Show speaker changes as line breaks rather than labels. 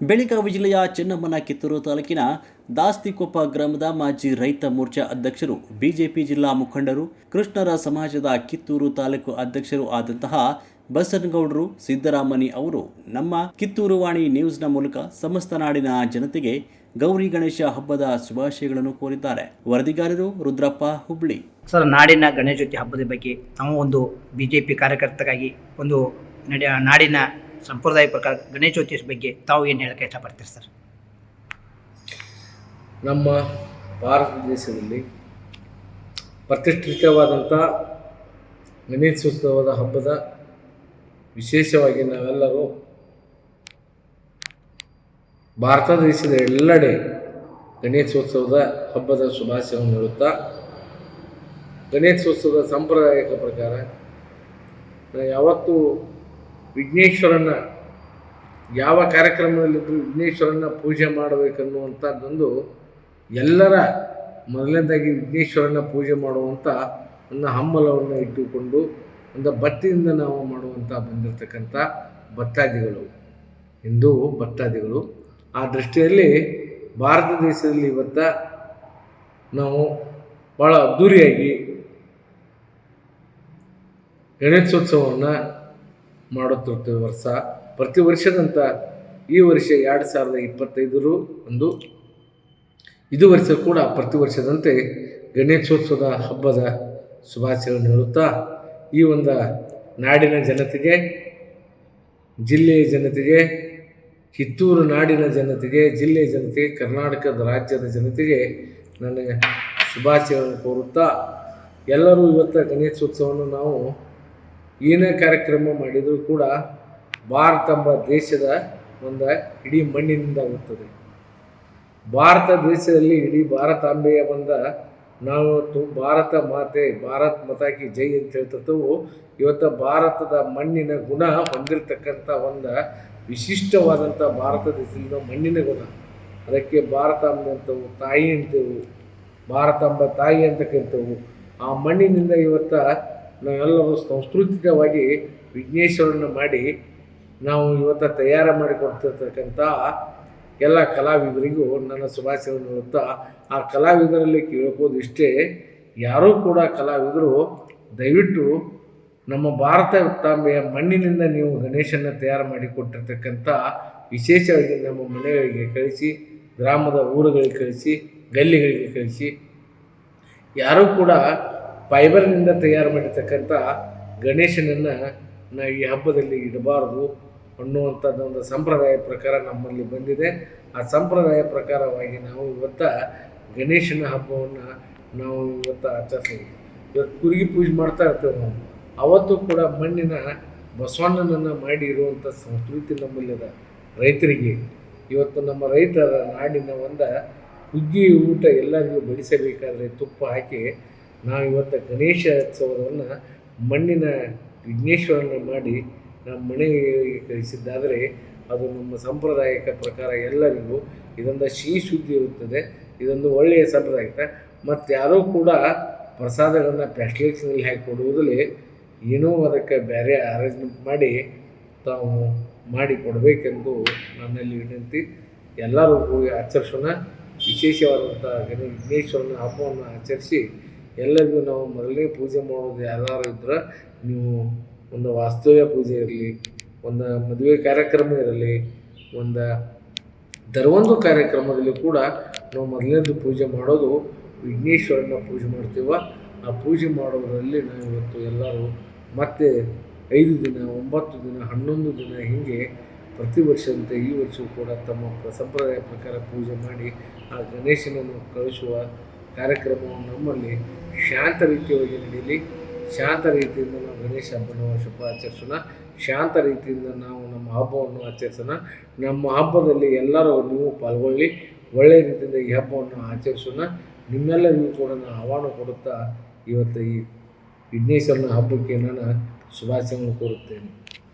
ಬೆಳಗಾವಿ ಜಿಲ್ಲೆಯ ಚೆನ್ನಮ್ಮನ ಕಿತ್ತೂರು ತಾಲೂಕಿನ ದಾಸ್ತಿಕೊಪ್ಪ ಗ್ರಾಮದ ಮಾಜಿ ರೈತ ಮೋರ್ಚಾ ಅಧ್ಯಕ್ಷರು, ಬಿಜೆಪಿ ಜಿಲ್ಲಾ ಮುಖಂಡರು, ಕೃಷ್ಣರ ಸಮಾಜದ ಕಿತ್ತೂರು ತಾಲೂಕು ಅಧ್ಯಕ್ಷರು ಆದಂತಹ ಬಸನಗೌಡರು ಸಿದ್ದರಾಮನಿ ಅವರು ನಮ್ಮ ಕಿತ್ತೂರು ವಾಣಿ ನ್ಯೂಸ್ನ ಮೂಲಕ ಸಮಸ್ತ ನಾಡಿನ ಜನತೆಗೆ ಗೌರಿ ಗಣೇಶ ಹಬ್ಬದ ಶುಭಾಶಯಗಳನ್ನು ಕೋರಿದ್ದಾರೆ. ವರದಿಗಾರರು ರುದ್ರಪ್ಪ ಹುಬ್ಳಿ.
ಸರ್, ನಾಡಿನ ಗಣೇಶ ಜ್ಯೋತಿ ಹಬ್ಬದ ಬಗ್ಗೆ ನಾವು ಒಂದು ಬಿಜೆಪಿ ಕಾರ್ಯಕರ್ತರಾಗಿ ಒಂದು ನಡೆ ನಾಡಿನ ಸಂಪ್ರದಾಯ ಪ್ರಕಾರ ಗಣೇಶ ಗಣೇಶೋತ್ಸವ ಬಗ್ಗೆ ತಾವು ಏನು ಹೇಳಕ್ಕೆ ಇಷ್ಟಪಡ್ತೀರಿ ಸರ್?
ನಮ್ಮ ಭಾರತ ದೇಶದಲ್ಲಿ ಪ್ರತಿಷ್ಠಿತವಾದಂಥ ಗಣೇಶೋತ್ಸವದ ಹಬ್ಬದ ವಿಶೇಷವಾಗಿ ನಾವೆಲ್ಲರೂ ಭಾರತ ದೇಶದ ಎಲ್ಲೆಡೆ ಗಣೇಶೋತ್ಸವದ ಹಬ್ಬದ ಶುಭಾಶಯವನ್ನು ಹೇಳುತ್ತಾ, ಗಣೇಶೋತ್ಸವದ ಸಾಂಪ್ರದಾಯಿಕ ಪ್ರಕಾರ, ಯಾವತ್ತೂ ವಿಘ್ನೇಶ್ವರನ ಯಾವ ಕಾರ್ಯಕ್ರಮದಲ್ಲಿದ್ದರೂ ವಿಘ್ನೇಶ್ವರನ ಪೂಜೆ ಮಾಡಬೇಕನ್ನುವಂಥದ್ದೊಂದು ಎಲ್ಲರ ಮೊದಲನೇದಾಗಿ ವಿಘ್ನೇಶ್ವರನ ಪೂಜೆ ಮಾಡುವಂಥ ನನ್ನ ಹಂಬಲವನ್ನು ಇಟ್ಟುಕೊಂಡು, ಒಂದು ಭತ್ತಿಯಿಂದ ನಾವು ಮಾಡುವಂಥ ಬಂದಿರತಕ್ಕಂಥ ಭಕ್ತಾದಿಗಳು. ಹಿಂದೂ ಭಕ್ತಾದಿಗಳು. ಆ ದೃಷ್ಟಿಯಲ್ಲಿ ಭಾರತ ದೇಶದಲ್ಲಿ ಇವತ್ತ ನಾವು ಭಾಳ ಅದ್ಧೂರಿಯಾಗಿ ಗಣೇಶೋತ್ಸವವನ್ನು ಮಾಡುತ್ತಿರ್ತೇವೆ ವರ್ಷ. ಪ್ರತಿ ವರ್ಷದಂತ ಈ ವರ್ಷ ಎರಡು ಸಾವಿರದ ಇಪ್ಪತ್ತೈದರು ಒಂದು ಇದು ವರ್ಷ ಕೂಡ ಪ್ರತಿ ವರ್ಷದಂತೆ ಗಣೇಶೋತ್ಸವದ ಹಬ್ಬದ ಶುಭಾಶಯಗಳನ್ನು ಹೇಳುತ್ತಾ, ಈ ಒಂದು ನಾಡಿನ ಜನತೆಗೆ, ಜಿಲ್ಲೆಯ ಜನತೆಗೆ, ಕಿತ್ತೂರು ನಾಡಿನ ಜನತೆಗೆ, ಜಿಲ್ಲೆಯ ಜನತೆಗೆ, ಕರ್ನಾಟಕದ ರಾಜ್ಯದ ಜನತೆಗೆ ನನಗೆ ಶುಭಾಶಯಗಳನ್ನು ಕೋರುತ್ತಾ, ಎಲ್ಲರೂ ಇವತ್ತು ಗಣೇಶೋತ್ಸವವನ್ನು ನಾವು ಏನೇ ಕಾರ್ಯಕ್ರಮ ಮಾಡಿದರೂ ಕೂಡ ಭಾರತ ಎಂಬ ದೇಶದ ಒಂದು ಇಡೀ ಮಣ್ಣಿನಿಂದ ಆಗುತ್ತದೆ ಭಾರತ ದೇಶದಲ್ಲಿ ಇಡೀ ಭಾರತಾಂಬೆಯ ಬಂದ ನಾವಿವತ್ತು ಭಾರತ ಮಾತೆ, ಭಾರತ್ ಮತಾಕಿ ಜೈ ಅಂತ ಹೇಳ್ತಿರ್ತವು, ಇವತ್ತು ಭಾರತದ ಮಣ್ಣಿನ ಗುಣ ಹೊಂದಿರತಕ್ಕಂಥ ಒಂದು ವಿಶಿಷ್ಟವಾದಂಥ ಭಾರತ ದೇಶದಿಂದ ಮಣ್ಣಿನ ಗುಣ. ಅದಕ್ಕೆ ಭಾರತಾಂಬೆ ಅಂತವು, ತಾಯಿ ಅಂತೇವು ಭಾರತಾಂಬ ತಾಯಿ ಅಂತ ಕರಿತೇವೆ. ಆ ಮಣ್ಣಿನಿಂದ ಇವತ್ತು ನಾವೆಲ್ಲರೂ ಸಾಂಸ್ಕೃತಿಕವಾಗಿ ವಿಘ್ನೇಶ್ವರನ್ನ ಮಾಡಿ ನಾವು ಇವತ್ತು ತಯಾರು ಮಾಡಿಕೊಡ್ತಿರ್ತಕ್ಕಂಥ ಎಲ್ಲ ಕಲಾವಿದರಿಗೂ ನನ್ನ ಶುಭಾಶಯವನ್ನು ಹೇಳುತ್ತಾ, ಆ ಕಲಾವಿದರಲ್ಲಿ ಕೇಳ್ಬೋದು ಇಷ್ಟೇ, ಯಾರೂ ಕೂಡ ಕಲಾವಿದರು ದಯವಿಟ್ಟು ನಮ್ಮ ಭಾರತ ತಾಂಬೆಯ ಮಣ್ಣಿನಿಂದ ನೀವು ಗಣೇಶನ ತಯಾರು ಮಾಡಿಕೊಟ್ಟಿರ್ತಕ್ಕಂಥ ವಿಶೇಷವಾಗಿ ನಮ್ಮ ಮನೆಗಳಿಗೆ ಕಳಿಸಿ, ಗ್ರಾಮದ ಊರುಗಳಿಗೆ ಕಳಿಸಿ, ಗಲ್ಲಿಗಳಿಗೆ ಕಳಿಸಿ, ಯಾರೂ ಕೂಡ ಫೈಬರ್ನಿಂದ ತಯಾರು ಮಾಡಿರ್ತಕ್ಕಂಥ ಗಣೇಶನನ್ನು ನಾವು ಈ ಹಬ್ಬದಲ್ಲಿ ಇಡಬಾರದು ಅನ್ನುವಂಥದ್ದು ಒಂದು ಸಂಪ್ರದಾಯ ಪ್ರಕಾರ ನಮ್ಮಲ್ಲಿ ಬಂದಿದೆ. ಆ ಸಂಪ್ರದಾಯ ಪ್ರಕಾರವಾಗಿ ನಾವು ಇವತ್ತು ಗಣೇಶನ ಹಬ್ಬವನ್ನು ನಾವು ಇವತ್ತು ಆಚರಿಸ್ತೀವಿ. ಇವತ್ತು ಕುರುಗಿ ಪೂಜೆ ಮಾಡ್ತಾ ಇರ್ತೇವೆ ನಾವು. ಅವತ್ತು ಕೂಡ ಮಣ್ಣಿನ ಬಸವಣ್ಣನನ್ನು ಮಾಡಿ ಇರುವಂಥ ಸಂಸ್ಕೃತಿ ನಮ್ಮಲ್ಲಿದ ರೈತರಿಗೆ ಇವತ್ತು ನಮ್ಮ ರೈತರ ನಾಡಿನ ಒಂದು ಹುಗ್ಗಿ ಊಟ ಎಲ್ಲರಿಗೂ ಬಡಿಸಬೇಕಾದ್ರೆ ತುಪ್ಪ ಹಾಕಿ ನಾವು ಇವತ್ತು ಗಣೇಶೋತ್ಸವವನ್ನು ಮಣ್ಣಿನ ವಿಘ್ನೇಶ್ವರನ ಮಾಡಿ ನಮ್ಮ ಮನೆಗೆ ಕಳಿಸಿದ್ದಾದರೆ ಅದು ನಮ್ಮ ಸಾಂಪ್ರದಾಯಿಕ ಪ್ರಕಾರ ಎಲ್ಲರಿಗೂ ಇದೊಂದು ಸಿಹಿ ಶುದ್ಧಿ ಇರುತ್ತದೆ. ಇದೊಂದು ಒಳ್ಳೆಯ ಸಂಪ್ರದಾಯ ಮತ್ತು ಯಾರೂ ಕೂಡ ಪ್ರಸಾದಗಳನ್ನು ಪ್ಯಾಸ್ಟ್ಲಿಕ್ಸ್ನಲ್ಲಿ ಹಾಕಿ ಕೊಡುವುದರಲ್ಲಿ ಏನೋ ಅದಕ್ಕೆ ಬೇರೆ ಅರೇಂಜ್ಮೆಂಟ್ ಮಾಡಿ ತಾವು ಮಾಡಿ ಕೊಡಬೇಕೆಂದು ನನ್ನಲ್ಲಿ ವಿನಂತಿ. ಎಲ್ಲರೂ ಆಚರಿಸೋಣ. ವಿಶೇಷವಾದಂಥ ಗಣ ವಿಘ್ನೇಶ್ವರನ ಹಬ್ಬವನ್ನು ಆಚರಿಸಿ ಎಲ್ಲರಿಗೂ ನಾವು ಮರಳಿ ಪೂಜೆ ಮಾಡೋದು ಯಾರು ಇದ್ರೆ ನೀವು ಒಂದು ವಾಸ್ತವ್ಯ ಪೂಜೆ ಇರಲಿ, ಒಂದು ಮದುವೆ ಕಾರ್ಯಕ್ರಮ ಇರಲಿ, ಒಂದು ದರವೊಂದು ಕಾರ್ಯಕ್ರಮದಲ್ಲಿ ಕೂಡ ನಾವು ಮೊದಲನೇದು ಪೂಜೆ ಮಾಡೋದು ವಿಘ್ನೇಶ್ವರನ ಪೂಜೆ ಮಾಡ್ತೀವ. ಆ ಪೂಜೆ ಮಾಡೋದರಲ್ಲಿ ನಾವು ಇವತ್ತು ಎಲ್ಲರೂ ಮತ್ತೆ ಐದು ದಿನ, ಒಂಬತ್ತು ದಿನ, ಹನ್ನೊಂದು ದಿನ ಹೀಗೆ ಪ್ರತಿ ವರ್ಷದಂತೆ ಈ ವರ್ಷವೂ ಕೂಡ ತಮ್ಮ ಸಂಪ್ರದಾಯ ಪ್ರಕಾರ ಪೂಜೆ ಮಾಡಿ ಆ ಗಣೇಶನನ್ನು ಕಳಿಸುವ ಕಾರ್ಯಕ್ರಮವನ್ನು ನಮ್ಮಲ್ಲಿ ಶಾಂತ ರೀತಿಯಾಗಿ ನಡೆಯಲಿ. ಶಾಂತ ರೀತಿಯಿಂದ ನಾವು ಗಣೇಶ ಹಬ್ಬನ ಶುಭ ಆಚರಿಸೋಣ. ಶಾಂತ ರೀತಿಯಿಂದ ನಾವು ನಮ್ಮ ಹಬ್ಬವನ್ನು ಆಚರಿಸೋಣ. ನಮ್ಮ ಹಬ್ಬದಲ್ಲಿ ಎಲ್ಲರೂ ನೀವು ಪಾಲ್ಗೊಳ್ಳಿ. ಒಳ್ಳೆಯ ರೀತಿಯಿಂದ ಈ ಹಬ್ಬವನ್ನು ಆಚರಿಸೋಣ. ನಿಮ್ಮೆಲ್ಲರಿಗೂ ಕೂಡ ನಾನು ಆಹ್ವಾನ ಕೊಡುತ್ತಾ ಇವತ್ತು ಈ ವಿಘ್ನೇಶ್ವರನ ಹಬ್ಬಕ್ಕೆ ನಾನು ಶುಭಾಶಯವನ್ನು ಕೋರುತ್ತೇನೆ.